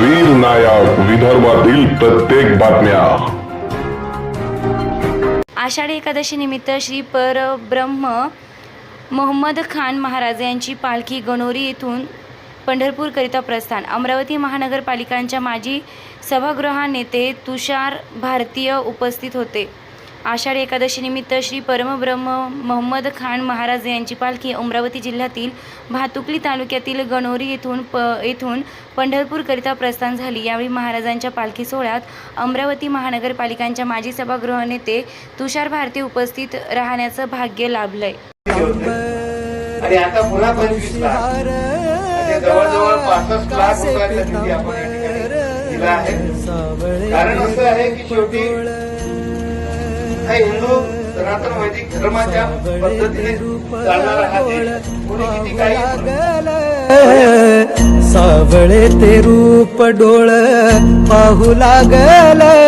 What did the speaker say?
वीर नायक विदर्भातील प्रत्येक बातम्या. आषाढी एकादशी निमित्त श्री परब्रह्म मोहम्मद खान महाराज यांची पालखी गणोरी येथून पंढरपूरकरिता प्रस्थान. अमरावती महानगरपालिकांच्या माजी सभागृह नेते तुषार भारतीय उपस्थित होते. आषाढी एकादशीनिमित्त श्री परमब्रह्म मोहम्मद खान महाराज यांची पालखी अमरावती जिल्ह्यातील भातुकली तालुक्यातील गणोरी येथून प येथून पंढरपूरकरिता प्रस्थान झाली. यावेळी महाराजांच्या पालखी सोहळ्यात अमरावती महानगरपालिकांच्या माजी सभागृह नेते तुषार भारती उपस्थित राहण्याचं भाग्य लाभलंय. म्हणजे आहे. कारण असं आहे की शेवटी हा हिंदू सनातन वैदिक धर्माच्या पद्धतीने चालणारा हा देश कोणी किती काही सावळे ते रूप डोळ पाहू लागलं